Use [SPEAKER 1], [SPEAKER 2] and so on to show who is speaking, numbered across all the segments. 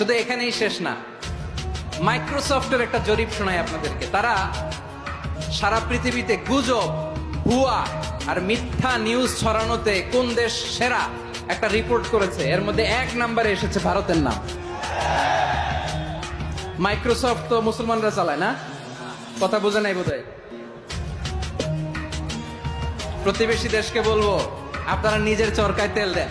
[SPEAKER 1] শুধু এখানেই শেষ না মাইক্রোসফটের একটা জরিপ শোনায় আপনাদেরকে। তারা সারা পৃথিবীতে গুজব, ভুয়া আর মিথ্যা নিউজ ছড়ানোতে কোন দেশ সেরা একটা রিপোর্ট করেছে? এর মধ্যে এক নাম্বারে এসেছে ভারতের নাম। মাইক্রোসফট তো মুসলমানরা চালায় না? কথা বোঝে নাই বোধহয়? প্রতিবেশী দেশকে বলব, আপনারা নিজের চরকায় তেল দেন।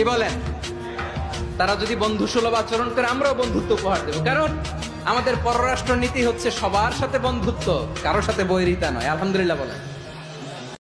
[SPEAKER 1] কি বলেন তারা যদি বন্ধু সুলভ আচরণ করে, আমরাও বন্ধুত্ব উপহার দেব। কারণ আমাদের পররাষ্ট্র নীতি হচ্ছে সবার সাথে বন্ধুত্ব কারোর সাথে বৈরিতা নয়। আলহামদুলিল্লাহ বলেন।